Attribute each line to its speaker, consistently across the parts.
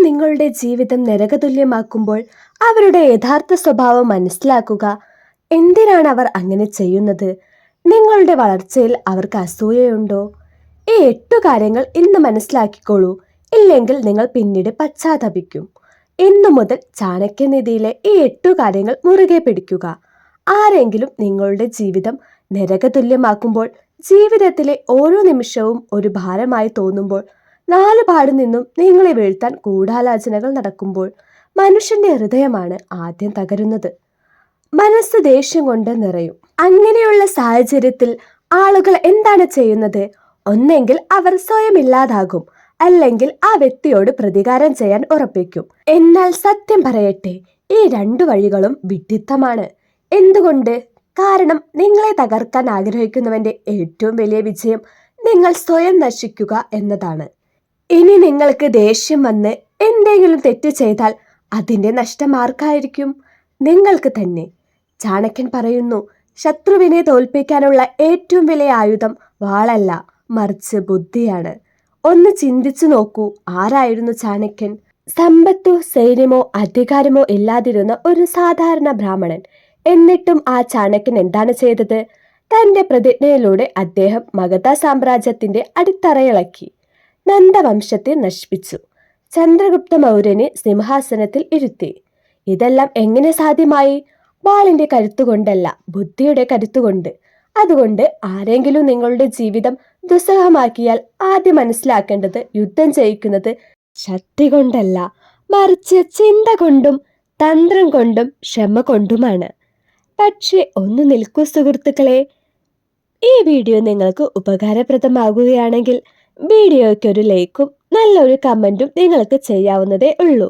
Speaker 1: നിങ്ങളുടെ ജീവിതം നരകതുല്യമാക്കുമ്പോൾ അവരുടെ യഥാർത്ഥ സ്വഭാവം മനസ്സിലാക്കുക. എന്തിനാണ് അവർ അങ്ങനെ ചെയ്യുന്നത്? നിങ്ങളുടെ വളർച്ചയിൽ അവർക്ക് അസൂയയുണ്ടോ? ഈ എട്ടു കാര്യങ്ങൾ ഇന്ന് മനസ്സിലാക്കിക്കോളൂ. ഇല്ലെങ്കിൽ നിങ്ങൾ പിന്നീട് പശ്ചാത്തപിക്കും. ഇന്നു മുതൽ ചാണക്യനിധിയിലെ ഈ എട്ടു കാര്യങ്ങൾ മുറുകെ പിടിക്കുക. ആരെങ്കിലും നിങ്ങളുടെ ജീവിതം നരകതുല്യമാക്കുമ്പോൾ ജീവിതത്തിലെ ഓരോ നിമിഷവും ഒരു ഭാരമായി തോന്നുമ്പോൾ നാലു നിന്നും നിങ്ങളെ വീഴ്ത്താൻ ഗൂഢാലോചനകൾ നടക്കുമ്പോൾ മനുഷ്യന്റെ ഹൃദയമാണ് ആദ്യം തകരുന്നത്. മനസ്സ് ദേഷ്യം കൊണ്ട് നിറയും. അങ്ങനെയുള്ള സാഹചര്യത്തിൽ ആളുകൾ എന്താണ് ചെയ്യുന്നത്? ഒന്നെങ്കിൽ അവർ സ്വയം ഇല്ലാതാകും. അല്ലെങ്കിൽ ആ വ്യക്തിയോട് പ്രതികാരം ചെയ്യാൻ ഉറപ്പിക്കും. എന്നാൽ സത്യം പറയട്ടെ ഈ രണ്ടു വഴികളും വിഡിത്തമാണ് എന്തുകൊണ്ട്? കാരണം നിങ്ങളെ തകർക്കാൻ ആഗ്രഹിക്കുന്നവന്റെ ഏറ്റവും വലിയ വിജയം നിങ്ങൾ സ്വയം നശിക്കുക എന്നതാണ്. ഇനി നിങ്ങൾക്ക് ദേഷ്യം വന്ന് എന്തെങ്കിലും തെറ്റ് ചെയ്താൽ അതിന്റെ നഷ്ടം ആർക്കായിരിക്കും? നിങ്ങൾക്ക് തന്നെ. ചാണക്യൻ പറയുന്നു ശത്രുവിനെ തോൽപ്പിക്കാനുള്ള ഏറ്റവും വലിയ ആയുധം വാളല്ല മറിച്ച് ബുദ്ധിയാണ്. ഒന്ന് ചിന്തിച്ചു നോക്കൂ ആരായിരുന്നു ചാണക്യൻ? സമ്പത്തോ സൈന്യമോ അധികാരമോ ഇല്ലാതിരുന്ന ഒരു സാധാരണ ബ്രാഹ്മണൻ. എന്നിട്ടും ആ ചാണക്യൻ എന്താണ് ചെയ്തത്? തന്റെ പ്രതിജ്ഞയിലൂടെ അദ്ദേഹം മഗധ സാമ്രാജ്യത്തിന്റെ അടിത്തറയിളക്കി. നന്ദവംശത്തെ നശിപ്പിച്ചു. ചന്ദ്രഗുപ്ത മൗര്യനെ സിംഹാസനത്തിൽ ഇരുത്തി. ഇതെല്ലാം എങ്ങനെ സാധ്യമായി? വാളിന്റെ കരുത്തുകൊണ്ടല്ല ബുദ്ധിയുടെ കരുത്തുകൊണ്ട്. അതുകൊണ്ട് ആരെങ്കിലും നിങ്ങളുടെ ജീവിതം ദുസ്സഹമാക്കിയാൽ ആദ്യം മനസ്സിലാക്കേണ്ടത് യുദ്ധം ചെയ്യിക്കുന്നത് ശക്തി കൊണ്ടല്ല മറിച്ച് ചിന്ത കൊണ്ടും തന്ത്രം കൊണ്ടും ക്ഷമ കൊണ്ടുമാണ്. പക്ഷേ ഒന്ന് നിൽക്കൂ സുഹൃത്തുക്കളെ. ഈ വീഡിയോ നിങ്ങൾക്ക് ഉപകാരപ്രദമാകുകയാണെങ്കിൽ വീഡിയോയ്ക്ക് ഒരു ലൈക്കും നല്ലൊരു കമന്റും നിങ്ങൾക്ക് ചെയ്യാവുന്നതേ ഉള്ളൂ.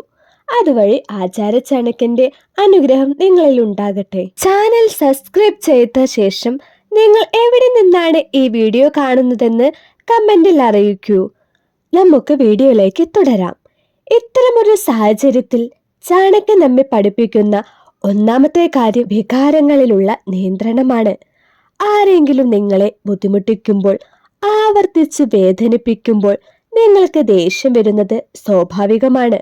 Speaker 1: അതുവഴി ആചാര ചാണക്യന്റെ അനുഗ്രഹം നിങ്ങളിൽ ഉണ്ടാകട്ടെ. ചാനൽ സബ്സ്ക്രൈബ് ചെയ്ത ശേഷം നിങ്ങൾ എവിടെ നിന്നാണ് ഈ വീഡിയോ കാണുന്നതെന്ന് കമന്റിൽ അറിയിക്കൂ. നമുക്ക് വീഡിയോയിലേക്ക് തുടരാം. ഇത്തരമൊരു സാഹചര്യത്തിൽ ചാണക്യൻ നമ്മെ പഠിപ്പിക്കുന്ന ഒന്നാമത്തെ കാര്യം വികാരങ്ങളിലുള്ള നിയന്ത്രണമാണ്. ആരെങ്കിലും നിങ്ങളെ ബുദ്ധിമുട്ടിക്കുമ്പോൾ ആവർത്തിച്ച് വേദനിപ്പിക്കുമ്പോൾ നിങ്ങൾക്ക് ദേഷ്യം വരുന്നത് സ്വാഭാവികമാണ്.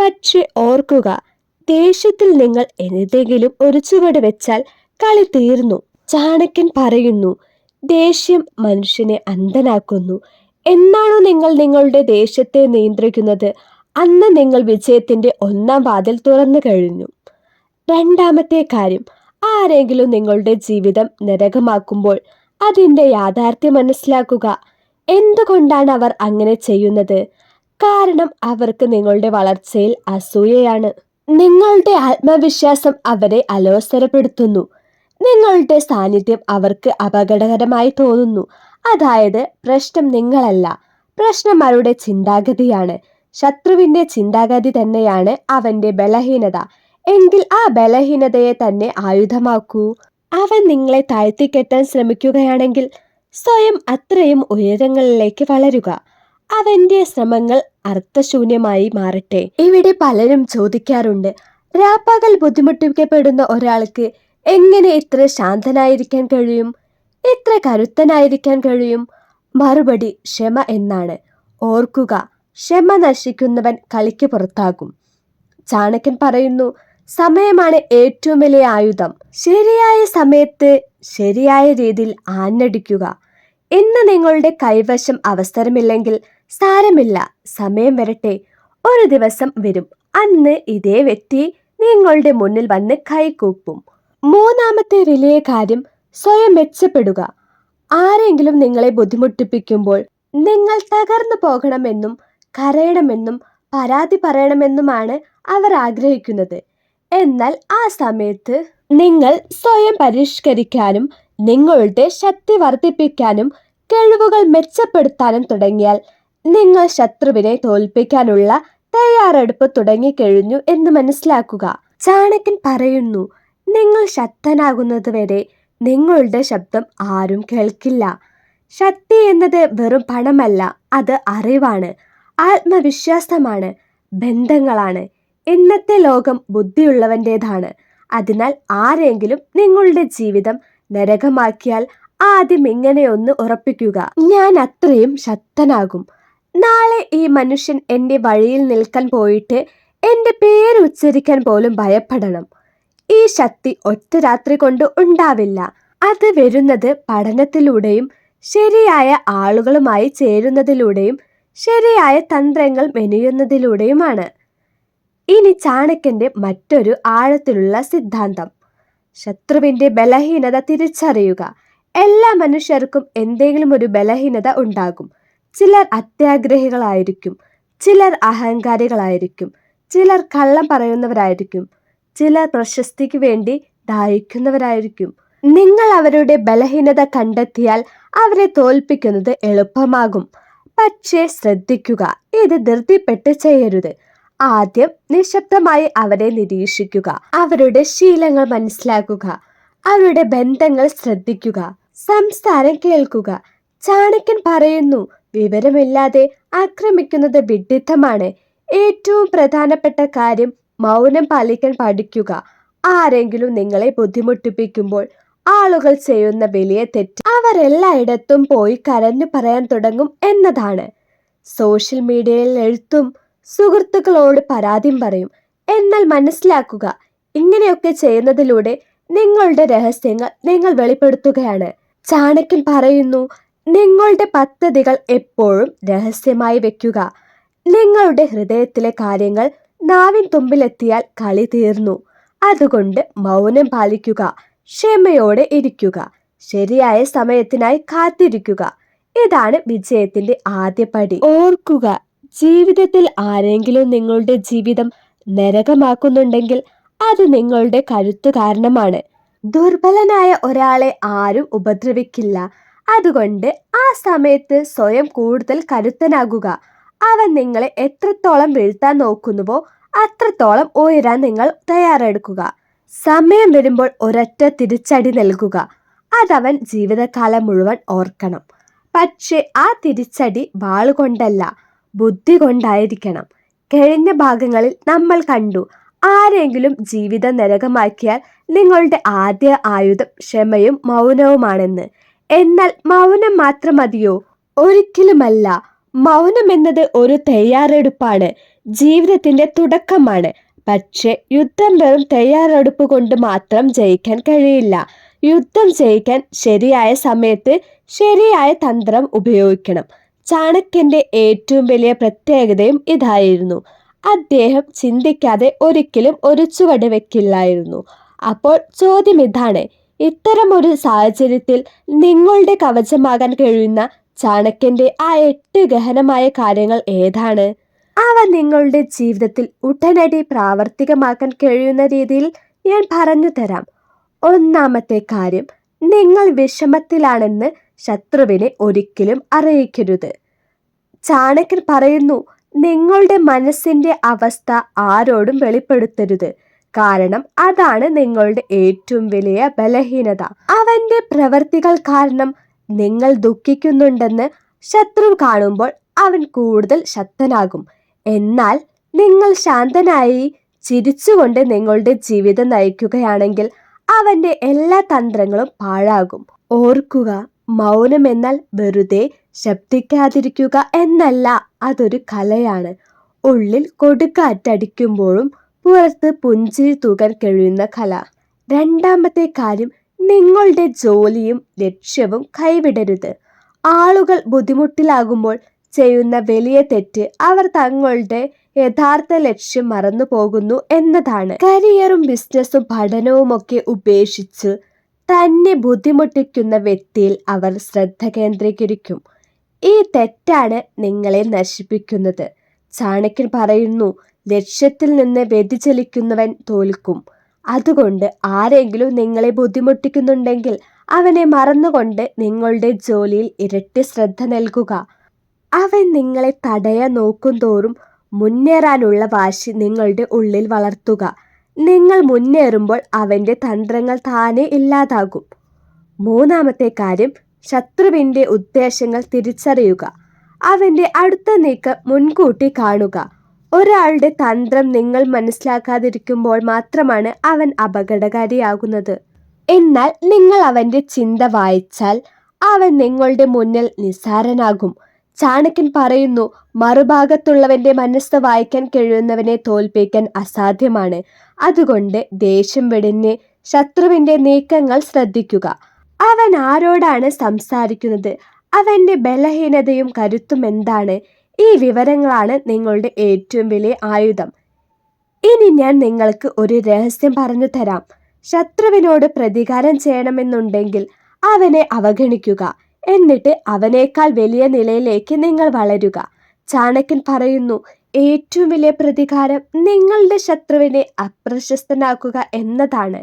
Speaker 1: പക്ഷെ ഓർക്കുക ദേഷ്യത്തിൽ നിങ്ങൾ എന്തെങ്കിലും ഒരു ചുവട് വെച്ചാൽ കളി തീർന്നു. ചാണക്യൻ പറയുന്നു ദേഷ്യം മനുഷ്യനെ അന്ധനാക്കുന്നു. എന്നാണോ നിങ്ങൾ നിങ്ങളുടെ ദേഷ്യത്തെ നിയന്ത്രിക്കുന്നത്? അന്ന് നിങ്ങൾ വിജയത്തിന്റെ ഒന്നാം വാതിൽ തുറന്നു കഴിഞ്ഞു. രണ്ടാമത്തെ കാര്യം ആരെങ്കിലും നിങ്ങളുടെ ജീവിതം നരകമാക്കുമ്പോൾ അതിന്റെ യാഥാർത്ഥ്യം മനസ്സിലാക്കുക. എന്തുകൊണ്ടാണ് അവർ അങ്ങനെ ചെയ്യുന്നത്? കാരണം അവർക്ക് നിങ്ങളുടെ വളർച്ചയിൽ അസൂയയാണ്. നിങ്ങളുടെ ആത്മവിശ്വാസം അവരെ അലോസരപ്പെടുത്തുന്നു. നിങ്ങളുടെ സാന്നിധ്യം അവർക്ക് അപകടകരമായി തോന്നുന്നു. അതായത് പ്രശ്നം നിങ്ങളല്ല. പ്രശ്നം അവരുടെ ചിന്താഗതിയാണ്. ശത്രുവിന്റെ ചിന്താഗതി തന്നെയാണ് അവന്റെ ബലഹീനത. എങ്കിൽ ആ ബലഹീനതയെ തന്നെ ആയുധമാക്കൂ. അവൻ നിങ്ങളെ താഴ്ത്തിക്കെട്ടാൻ ശ്രമിക്കുകയാണെങ്കിൽ സ്വയം അത്രയും ഉയരങ്ങളിലേക്ക് വളരുക. അവന്റെ ശ്രമങ്ങൾ അർത്ഥശൂന്യമായി മാറട്ടെ. ഇവിടെ പലരും ചോദിക്കാറുണ്ട് രാപ്പകൽ ബുദ്ധിമുട്ടിക്കപ്പെടുന്ന ഒരാൾക്ക് എങ്ങനെ ഇത്ര ശാന്തനായിരിക്കാൻ കഴിയും? ഇത്ര കരുത്തനായിരിക്കാൻ കഴിയും? മറുപടി ക്ഷമ എന്നാണ്. ഓർക്കുക ക്ഷമ നശിക്കുന്നവൻ കളിക്ക് പുറത്താകും. ചാണകൻ പറയുന്നു സമയമാണ് ഏറ്റവും വലിയ ആയുധം. ശരിയായ സമയത്ത് ശരിയായ രീതിയിൽ ആഞ്ഞടിക്കുക. ഇന്ന് നിങ്ങളുടെ കൈവശം അവസരമില്ലെങ്കിൽ സാരമില്ല. സമയം വരട്ടെ. ഒരു ദിവസം വരും. അന്ന് ഇതേ വ്യക്തി നിങ്ങളുടെ മുന്നിൽ വന്ന് കൈകൂപ്പും. മൂന്നാമത്തെ വലിയ കാര്യം സ്വയം മെച്ചപ്പെടുക. ആരെങ്കിലും നിങ്ങളെ ബുദ്ധിമുട്ടിപ്പിക്കുമ്പോൾ നിങ്ങൾ തകർന്നു പോകണമെന്നും കരയണമെന്നും പരാതി പറയണമെന്നുമാണ് അവർ ആഗ്രഹിക്കുന്നത്. എന്നാൽ ആ സമയത്ത് നിങ്ങൾ സ്വയം പരിഷ്കരിക്കാനും നിങ്ങളുടെ ശക്തി വർദ്ധിപ്പിക്കാനും കഴിവുകൾ മെച്ചപ്പെടുത്താനും തുടങ്ങിയാൽ നിങ്ങൾ ശത്രുവിനെ തോൽപ്പിക്കാനുള്ള തയ്യാറെടുപ്പ് തുടങ്ങിക്കഴിഞ്ഞു എന്ന് മനസ്സിലാക്കുക. ചാണക്യൻ പറയുന്നു നിങ്ങൾ ശക്തനാകുന്നതുവരെ നിങ്ങളുടെ ശബ്ദം ആരും കേൾക്കില്ല. ശക്തി എന്നത് വെറും പണമല്ല അത് അറിവാണ് ആത്മവിശ്വാസമാണ് ബന്ധങ്ങളാണ്. ഇന്നത്തെ ലോകം ബുദ്ധിയുള്ളവന്റെതാണ് അതിനാൽ ആരെങ്കിലും നിങ്ങളുടെ ജീവിതം നരകമാക്കിയാൽ ആദ്യം ഇങ്ങനെയൊന്ന് ഉറപ്പിക്കുക. ഞാൻ അത്രയും ശക്തനാകും. നാളെ ഈ മനുഷ്യൻ എന്റെ വഴിയിൽ നിൽക്കാൻ പോയിട്ട് എന്റെ പേര് ഉച്ചരിക്കാൻ പോലും ഭയപ്പെടണം. ഈ ശക്തി ഒറ്റ രാത്രി കൊണ്ട് ഉണ്ടാവില്ല. അത് വരുന്നത് പഠനത്തിലൂടെയും ശരിയായ ആളുകളുമായി ചേരുന്നതിലൂടെയും ശരിയായ തന്ത്രങ്ങൾ മെനയുന്നതിലൂടെയുമാണ്. ഇനി ചാണക്യന്റെ മറ്റൊരു ആഴത്തിലുള്ള സിദ്ധാന്തം. ശത്രുവിന്റെ ബലഹീനത തിരിച്ചറിയുക. എല്ലാ മനുഷ്യർക്കും എന്തെങ്കിലും ഒരു ബലഹീനത ഉണ്ടാകും. ചിലർ അത്യാഗ്രഹികളായിരിക്കും. ചിലർ അഹങ്കാരികളായിരിക്കും. ചിലർ കള്ളം പറയുന്നവരായിരിക്കും. ചിലർ പ്രശസ്തിക്ക് വേണ്ടി ദാഹിക്കുന്നവരായിരിക്കും. നിങ്ങൾ അവരുടെ ബലഹീനത കണ്ടെത്തിയാൽ അവരെ തോൽപ്പിക്കുന്നത് എളുപ്പമാകും. പക്ഷേ ശ്രദ്ധിക്കുക ഇത് ധൃതിപ്പെട്ട് ചെയ്യരുത്. ആദ്യം നിശബ്ദമായി അവരെ നിരീക്ഷിക്കുക. അവരുടെ ശീലങ്ങൾ മനസ്സിലാക്കുക. അവരുടെ ബന്ധങ്ങൾ ശ്രദ്ധിക്കുക. സംസാരം കേൾക്കുക. ചാണക്യൻ പറയുന്നു വിവരമില്ലാതെ ആക്രമിക്കുന്നത് വിഡിത്തമാണ് ഏറ്റവും പ്രധാനപ്പെട്ട കാര്യം മൗനം പാലിക്കാൻ പഠിക്കുക. ആരെങ്കിലും നിങ്ങളെ ബുദ്ധിമുട്ടിപ്പിക്കുമ്പോൾ ആളുകൾ ചെയ്യുന്ന വലിയ തെറ്റ് അവരെല്ലായിടത്തും പോയി കരഞ്ഞു പറയാൻ തുടങ്ങും എന്നതാണ്. സോഷ്യൽ മീഡിയയിൽ എഴുത്തും സുഹൃത്തുക്കളോട് പരാതിയും പറയും. എന്നാൽ മനസ്സിലാക്കുക ഇങ്ങനെയൊക്കെ ചെയ്യുന്നതിലൂടെ നിങ്ങളുടെ രഹസ്യങ്ങൾ നിങ്ങൾ വെളിപ്പെടുത്തുകയാണ്. ചാണക്യൻ പറയുന്നു നിങ്ങളുടെ പദ്ധതികൾ എപ്പോഴും രഹസ്യമായി വെക്കുക. നിങ്ങളുടെ ഹൃദയത്തിലെ കാര്യങ്ങൾ നാവിൻ തുമ്പിലെത്തിയാൽ കളി തീർന്നു. അതുകൊണ്ട് മൗനം പാലിക്കുക ക്ഷമയോടെ ഇരിക്കുക ശരിയായ സമയത്തിനായി കാത്തിരിക്കുക. ഇതാണ് വിജയത്തിന്റെ ആദ്യപടി ഓർക്കുക ജീവിതത്തിൽ ആരെങ്കിലും നിങ്ങളുടെ ജീവിതം നരകമാക്കുന്നുണ്ടെങ്കിൽ അത് നിങ്ങളുടെ കരുത്തു കാരണമാണ്. ദുർബലനായ ഒരാളെ ആരും ഉപദ്രവിക്കില്ല. അതുകൊണ്ട് ആ സമയത്ത് സ്വയം കൂടുതൽ കരുത്തനാകുക. അവൻ നിങ്ങളെ എത്രത്തോളം വീഴ്ത്താൻ നോക്കുന്നുവോ അത്രത്തോളം ഉയരാൻ നിങ്ങൾ തയ്യാറെടുക്കുക. സമയം വരുമ്പോൾ ഒരൊറ്റ തിരിച്ചടി നൽകുക. അതവൻ ജീവിതകാലം മുഴുവൻ ഓർക്കണം. പക്ഷേ ആ തിരിച്ചടി വാളുകൊണ്ടല്ല. ബുദ്ധി കൊണ്ടായിരിക്കണം കഴിഞ്ഞ ഭാഗങ്ങളിൽ നമ്മൾ കണ്ടു. ആരെങ്കിലും ജീവിത നരകമാക്കിയാൽ നിങ്ങളുടെ ആദ്യ ആയുധം ക്ഷമയും മൗനവുമാണെന്ന്. എന്നാൽ മൗനം മാത്രം മതിയോ ഒരിക്കലുമല്ല. മൗനം എന്നത് ഒരു തയ്യാറെടുപ്പാണ്. ജീവിതത്തിന്റെ തുടക്കമാണ്. പക്ഷെ യുദ്ധം വെറും തയ്യാറെടുപ്പ് കൊണ്ട് മാത്രം ജയിക്കാൻ കഴിയില്ല. യുദ്ധം ജയിക്കാൻ ശരിയായ സമയത്ത് ശരിയായ തന്ത്രം ഉപയോഗിക്കണം. ചാണക്യന്റെ ഏറ്റവും വലിയ പ്രത്യേകതയും ഇതായിരുന്നു. അദ്ദേഹം ചിന്തിക്കാതെ ഒരിക്കലും ഒരു ചുവട് വെക്കില്ലായിരുന്നു. അപ്പോൾ ചോദ്യം ഇതാണ് ഇത്തരം ഒരു സാഹചര്യത്തിൽ നിങ്ങളുടെ കവചമാകാൻ കഴിയുന്ന ചാണക്യന്റെ ആ എട്ട് ഗഹനമായ കാര്യങ്ങൾ ഏതാണ്? അവ നിങ്ങളുടെ ജീവിതത്തിൽ ഉടനടി പ്രാവർത്തികമാക്കാൻ കഴിയുന്ന രീതിയിൽ ഞാൻ പറഞ്ഞു തരാം. ഒന്നാമത്തെ കാര്യം നിങ്ങൾ വിഷമത്തിലാണെന്ന് ശത്രുവിനെ ഒരിക്കലും അറിയിക്കരുത്. ചാണക്യൻ പറയുന്നു നിങ്ങളുടെ മനസ്സിന്റെ അവസ്ഥ ആരോടും വെളിപ്പെടുത്തരുത്. കാരണം അതാണ് നിങ്ങളുടെ ഏറ്റവും വലിയ ബലഹീനത. അവന്റെ പ്രവർത്തികൾ കാരണം നിങ്ങൾ ദുഃഖിക്കുന്നുണ്ടെന്ന് ശത്രു കാണുമ്പോൾ അവൻ കൂടുതൽ ശക്തനാകും. എന്നാൽ നിങ്ങൾ ശാന്തനായി ചിരിച്ചുകൊണ്ട് നിങ്ങളുടെ ജീവിതം നയിക്കുകയാണെങ്കിൽ അവന്റെ എല്ലാ തന്ത്രങ്ങളും പാഴാകും. ഓർക്കുക മൗനം എന്നാൽ വെറുതെ ശബ്ദിക്കാതിരിക്കുക എന്നല്ല അതൊരു കലയാണ്. ഉള്ളിൽ കൊടുക്കാറ്റടിക്കുമ്പോഴും പുറത്ത് പുഞ്ചിരി തൂകാൻ കഴിയുന്ന കല. രണ്ടാമത്തെ കാര്യം നിങ്ങളുടെ ജോലിയും ലക്ഷ്യവും കൈവിടരുത്. ആളുകൾ ബുദ്ധിമുട്ടിലാകുമ്പോൾ ചെയ്യുന്ന വലിയ തെറ്റ് അവർ തങ്ങളുടെ യഥാർത്ഥ ലക്ഷ്യം മറന്നു പോകുന്നു എന്നതാണ്. കരിയറും ബിസിനസ്സും പഠനവും ഒക്കെ ഉപേക്ഷിച്ച് തന്നെ ബുദ്ധിമുട്ടിക്കുന്ന വ്യക്തിയിൽ അവർ ശ്രദ്ധ കേന്ദ്രീകരിക്കും. ഈ തെറ്റാണ് നിങ്ങളെ നശിപ്പിക്കുന്നത്. ചാണക്യൻ പറയുന്നു ലക്ഷ്യത്തിൽ നിന്ന് വ്യതിചലിക്കുന്നവൻ തോൽക്കും. അതുകൊണ്ട് ആരെങ്കിലും നിങ്ങളെ ബുദ്ധിമുട്ടിക്കുന്നുണ്ടെങ്കിൽ അവനെ മറന്നുകൊണ്ട് നിങ്ങളുടെ ജോലിയിൽ ഇരട്ടി ശ്രദ്ധ നൽകുക. അവൻ നിങ്ങളെ തടയാൻ നോക്കുന്തോറും മുന്നേറാനുള്ള വാശി നിങ്ങളുടെ ഉള്ളിൽ വളർത്തുക. നിങ്ങൾ മുന്നേറുമ്പോൾ അവന്റെ തന്ത്രങ്ങൾ താനെ ഇല്ലാതാകും. മൂന്നാമത്തെ കാര്യം ശത്രുവിന്റെ ഉദ്ദേശങ്ങൾ തിരിച്ചറിയുക. അവന്റെ അടുത്ത നീക്കം മുൻകൂട്ടി കാണുക. ഒരാളുടെ തന്ത്രം നിങ്ങൾ മനസ്സിലാക്കാതിരിക്കുമ്പോൾ മാത്രമാണ് അവൻ അപകടകാരിയാകുന്നത്. എന്നാൽ നിങ്ങൾ അവന്റെ ചിന്ത വായിച്ചാൽ അവൻ നിങ്ങളുടെ മുന്നിൽ നിസ്സാരനാകും. ചാണക്യൻ പറയുന്നു മറുഭാഗത്തുള്ളവന്റെ മനസ്സ് വായിക്കാൻ കഴിയുന്നവനെ തോൽപ്പിക്കാൻ അസാധ്യമാണ്. അതുകൊണ്ട് ദേഷ്യം വെടിഞ്ഞ് ശത്രുവിന്റെ നീക്കങ്ങൾ ശ്രദ്ധിക്കുക. അവൻ ആരോടാണ് സംസാരിക്കുന്നത്? അവന്റെ ബലഹീനതയും കരുത്തും എന്താണ്? ഈ വിവരങ്ങളാണ് നിങ്ങളുടെ ഏറ്റവും വലിയ ആയുധം. ഇനി ഞാൻ നിങ്ങൾക്ക് ഒരു രഹസ്യം പറഞ്ഞു തരാം. ശത്രുവിനോട് പ്രതികാരം ചെയ്യണമെന്നുണ്ടെങ്കിൽ അവനെ അവഗണിക്കുക. എന്നിട്ട് അവനേക്കാൾ വലിയ നിലയിലേക്ക് നിങ്ങൾ വളരുക. ചാണക്യൻ പറയുന്നു ഏറ്റവും വലിയ പ്രതികാരം നിങ്ങളുടെ ശത്രുവിനെ അപ്രശസ്തനാക്കുക എന്നതാണ്.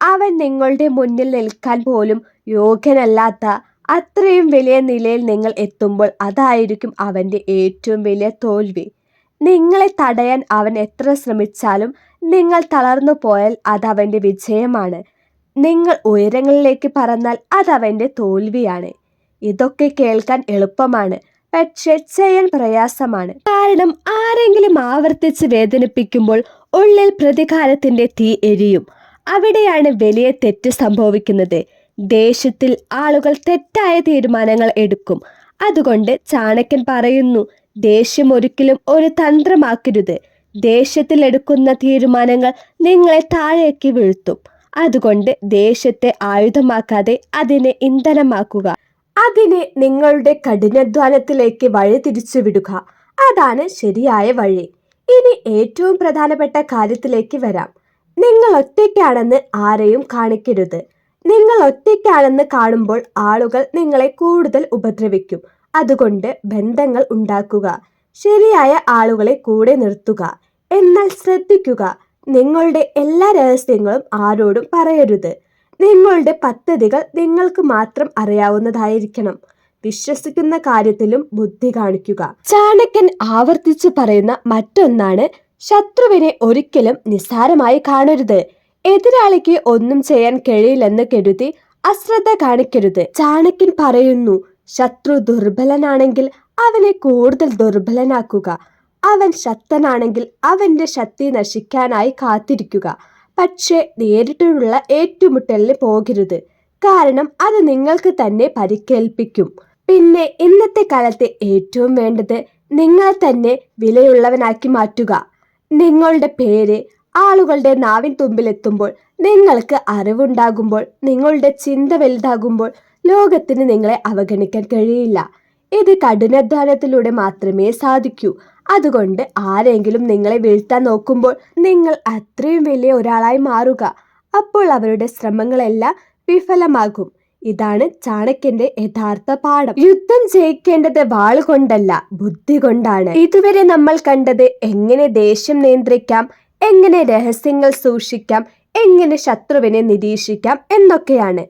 Speaker 1: അവൻ നിങ്ങളുടെ മുന്നിൽ നിൽക്കാൻ പോലും യോഗ്യനല്ലാത്ത അത്രയും വലിയ നിലയിൽ നിങ്ങൾ എത്തുമ്പോൾ അതായിരിക്കും അവന്റെ ഏറ്റവും വലിയ തോൽവി. നിങ്ങളെ തടയാൻ അവൻ എത്ര ശ്രമിച്ചാലും നിങ്ങൾ തളർന്നു പോയാൽ അത് അവന്റെ വിജയമാണ്. നിങ്ങൾ ഉയരങ്ങളിലേക്ക് പറന്നാൽ അത് അവന്റെ തോൽവിയാണ്. ഇതൊക്കെ കേൾക്കാൻ എളുപ്പമാണ്. പക്ഷെ ചെയ്യാൻ പ്രയാസമാണ്. കാരണം ആരെങ്കിലും ആവർത്തിച്ച് വേദനിപ്പിക്കുമ്പോൾ ഉള്ളിൽ പ്രതികാരത്തിന്റെ തീ എരിയും. അവിടെയാണ് വലിയ തെറ്റ് സംഭവിക്കുന്നത്. ദേഷ്യത്തിൽ ആളുകൾ തെറ്റായ തീരുമാനങ്ങൾ എടുക്കും. അതുകൊണ്ട് ചാണക്യൻ പറയുന്നു ദേഷ്യം ഒരിക്കലും ഒരു തന്ത്രമാക്കരുത്. ദേഷ്യത്തിൽ എടുക്കുന്ന തീരുമാനങ്ങൾ നിങ്ങളെ താഴേക്ക് വീഴ്ത്തും. അതുകൊണ്ട് ദേഷ്യത്തെ ആയുധമാക്കാതെ അതിനെ ഇന്ധനമാക്കുക. അതിനെ നിങ്ങളുടെ കഠിനാധ്വാനത്തിലേക്ക് വഴി തിരിച്ചു വിടുക അതാണ് ശരിയായ വഴി. ഇനി ഏറ്റവും പ്രധാനപ്പെട്ട കാര്യത്തിലേക്ക് വരാം. നിങ്ങൾ ഒറ്റയ്ക്കാണെന്ന് ആരെയും കാണിക്കരുത്. നിങ്ങൾ ഒറ്റയ്ക്കാണെന്ന് കാണുമ്പോൾ ആളുകൾ നിങ്ങളെ കൂടുതൽ ഉപദ്രവിക്കും. അതുകൊണ്ട് ബന്ധങ്ങൾ ഉണ്ടാക്കുക. ശരിയായ ആളുകളെ കൂടെ നിർത്തുക. എന്നാൽ ശ്രദ്ധിക്കുക. നിങ്ങളുടെ എല്ലാ രഹസ്യങ്ങളും ആരോടും പറയരുത്. നിങ്ങളുടെ പദ്ധതികൾ നിങ്ങൾക്ക് മാത്രം അറിയാവുന്നതായിരിക്കണം. വിശ്വസിക്കുന്ന കാര്യത്തിലും ബുദ്ധി കാണിക്കുക. ചാണക്യൻ ആവർത്തിച്ചു പറയുന്ന മറ്റൊന്നാണ് ശത്രുവിനെ ഒരിക്കലും നിസ്സാരമായി കാണരുത്. എതിരാളിക്ക് ഒന്നും ചെയ്യാൻ കഴിയില്ലെന്ന് കരുതി അശ്രദ്ധ കാണിക്കരുത്. ചാണക്യൻ പറയുന്നു ശത്രു ദുർബലനാണെങ്കിൽ അവനെ കൂടുതൽ ദുർബലനാക്കുക. അവൻ ശക്തനാണെങ്കിൽ അവന്റെ ശക്തി നശിക്കാനായി കാത്തിരിക്കുക. പക്ഷേ നേരിട്ടുള്ള ഏറ്റുമുട്ടലിന് പോകരുത്. കാരണം അത് നിങ്ങൾക്ക് തന്നെ പരിക്കേൽപ്പിക്കും. പിന്നെ ഇന്നത്തെ കാലത്ത് ഏറ്റവും വേണ്ടത് നിങ്ങൾ തന്നെ വിലയുള്ളവനാക്കി മാറ്റുക. നിങ്ങളുടെ പേര് ആളുകളുടെ നാവിൻ തുമ്പിലെത്തുമ്പോൾ നിങ്ങൾക്ക് അറിവുണ്ടാകുമ്പോൾ നിങ്ങളുടെ ചിന്ത വലുതാകുമ്പോൾ ലോകത്തിന് നിങ്ങളെ അവഗണിക്കാൻ കഴിയില്ല. ഇത് കഠിനാധ്വാനത്തിലൂടെ മാത്രമേ സാധിക്കൂ. അതുകൊണ്ട് ആരെങ്കിലും നിങ്ങളെ വീഴ്ത്താൻ നോക്കുമ്പോൾ നിങ്ങൾ അത്രയും വലിയ ഒരാളായി മാറുക. അപ്പോൾ അവരുടെ ശ്രമങ്ങളെല്ലാം വിഫലമാകും. ഇതാണ് ചാണക്യന്റെ യഥാർത്ഥ പാഠം. യുദ്ധം ജയിക്കേണ്ടത് വാളുകൊണ്ടല്ല ബുദ്ധി കൊണ്ടാണ്. ഇതുവരെ നമ്മൾ കണ്ടത് എങ്ങനെ ദേഷ്യം നിയന്ത്രിക്കാം എങ്ങനെ രഹസ്യങ്ങൾ സൂക്ഷിക്കാം എങ്ങനെ ശത്രുവിനെ നിരീക്ഷിക്കാം എന്നൊക്കെയാണ്.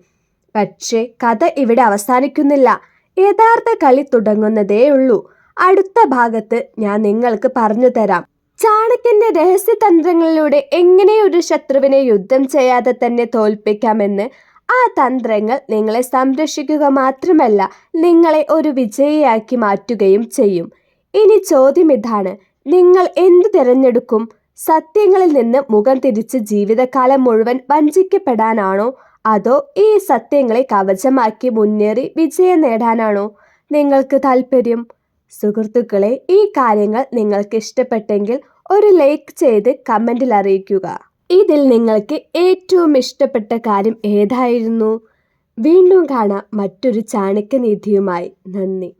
Speaker 1: പക്ഷേ കഥ ഇവിടെ അവസാനിക്കുന്നില്ല. യഥാർത്ഥ കളി തുടങ്ങുന്നതേ ഉള്ളൂ അടുത്ത ഭാഗത്ത് ഞാൻ നിങ്ങൾക്ക് പറഞ്ഞു തരാം. ചാണക്യന്റെ രഹസ്യതന്ത്രങ്ങളിലൂടെ എങ്ങനെ ഒരു ശത്രുവിനെ യുദ്ധം ചെയ്യാതെ തന്നെ തോൽപ്പിക്കാമെന്ന് ആ തന്ത്രങ്ങൾ നിങ്ങളെ സംരക്ഷിക്കുക മാത്രമല്ല നിങ്ങളെ ഒരു വിജയിയാക്കി മാറ്റുകയും ചെയ്യും. ഇനി ചോദ്യം ഇതാണ് നിങ്ങൾ എന്ത് തിരഞ്ഞെടുക്കും? സത്യങ്ങളിൽ നിന്ന് മുഖം തിരിച്ച് ജീവിതകാലം മുഴുവൻ വഞ്ചിക്കപ്പെടാനാണോ? അതോ ഈ സത്യങ്ങളെ കവചമാക്കി മുന്നേറി വിജയം നേടാനാണോ? നിങ്ങൾക്ക് താല്പര്യം സുഹൃത്തുക്കളെ ഈ കാര്യങ്ങൾ നിങ്ങൾക്ക് ഇഷ്ടപ്പെട്ടെങ്കിൽ ഒരു ലൈക്ക് ചെയ്ത് കമന്റിൽ അറിയിക്കുക. ഇതിൽ നിങ്ങൾക്ക് ഏറ്റവും ഇഷ്ടപ്പെട്ട കാര്യം ഏതായിരുന്നു? വീണ്ടും കാണാം മറ്റൊരു ചാണക്യനീതിയുമായി. നന്ദി.